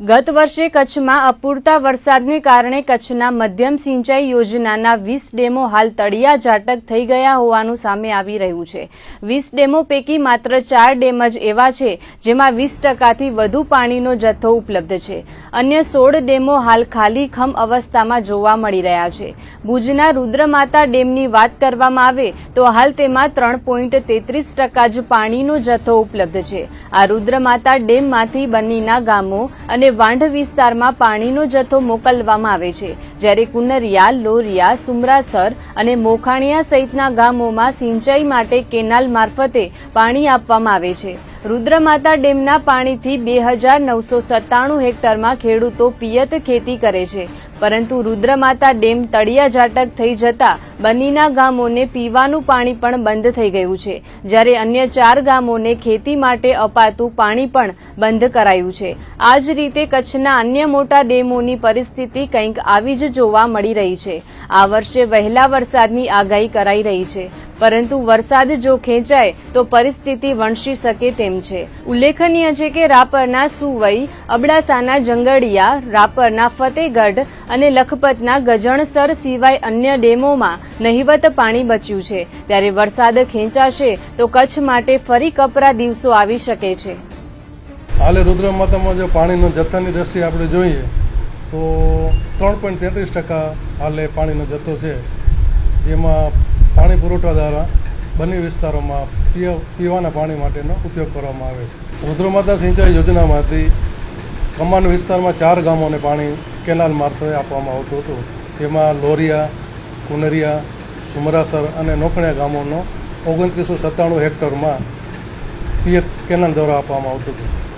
ગત વર્ષે કચ્છમાં અપૂરતા વરસાદને કારણે કચ્છના મધ્યમ સિંચાઈ યોજનાના વીસ ડેમો હાલ તળિયા ઝાટક થઈ ગયા હોવાનું સામે આવી રહ્યું છે. વીસ ડેમો પૈકી માત્ર ચાર ડેમ જ એવા છે જેમાં વીસ ટકાથી વધુ પાણીનો જથ્થો ઉપલબ્ધ છે. અન્ય સોળ ડેમો હાલ ખાલી ખમ અવસ્થામાં જોવા મળી રહ્યા છે. ભુજના રુદ્રમાતા ડેમની વાત કરવામાં આવે તો હાલ તેમાં ત્રણ પોઈન્ટ તેત્રીસ ટકા જ પાણીનો જથ્થો ઉપલબ્ધ છે. આ રુદ્રમાતા ડેમમાંથી બન્નીના ગામો અને વાંઢ વિસ્તારમાં પાણીનો જથ્થો મોકલવામાં આવે છે. જ્યારે કુનરિયા, લોરિયા, સુમરાસર અને મોખાણીયા સહિતના ગામોમાં સિંચાઈ માટે કેનાલ મારફતે પાણી આપવામાં આવે છે. રુદ્રમાતા ડેમના પાણીથી બે હજાર નવસો સત્તાણું હેક્ટરમાં ખેડૂતો પિયત ખેતી કરે છે. પરંતુ રુદ્રમાતા ડેમ તળિયા ઝાટક થઈ જતા બનીના ગામોને પીવાનું પાણી પણ બંધ થઈ ગયું છે. જ્યારે અન્ય ચાર ગામોને ખેતી માટે અપાતું પાણી પણ બંધ કરાયું છે. આ જ રીતે કચ્છના અન્ય મોટા ડેમોની પરિસ્થિતિ કંઈક આવી જ જોવા મળી રહી છે. આ વર્ષે વહેલા વરસાદની આગાહી કરાઈ રહી છે. પરંતુ વરસાદ જો ખેંચાય, તો પરિસ્થિતિ વણસી શકે તેમ છે. ઉલ્લેખનીય છે કે રાપરના સુવઈ, અબડાસાના જંગડિયા, રાપરના ફતેગઢ અને લખપતના ગજણસર સિવાય અન્ય ડેમોમાં નહિવત પાણી બચ્યું છે. ત્યારે વરસાદ ખેંચાશે, તો કચ્છ માટે ફરી કપરા દિવસો આવી શકે છે. હાલે રુદ્ર જો પાણીનો જથ્થાની દ્રષ્ટિએ આપણે જોઈએ તો ત્રણ પોઈન્ટ તેત્રીસ ટકા હાલે પાણીનો જથ્થો છે, જેમાં પાણી પુરવઠા દ્વારા બંને વિસ્તારોમાં પીવા, પીવાના પાણી માટેનો ઉપયોગ કરવામાં આવે છે. રુદ્રમાતા સિંચાઈ યોજનામાંથી કમાન વિસ્તારમાં ચાર ગામોને પાણી કેનાલ મારફતે આપવામાં આવતું હતું. તેમાં લોરિયા, કુનરિયા, સુમરાસર અને નોકણિયા ગામોનો ઓગણત્રીસો સત્તાણું હેક્ટરમાં પીએચ કેનાલ દ્વારા આપવામાં આવતું હતું.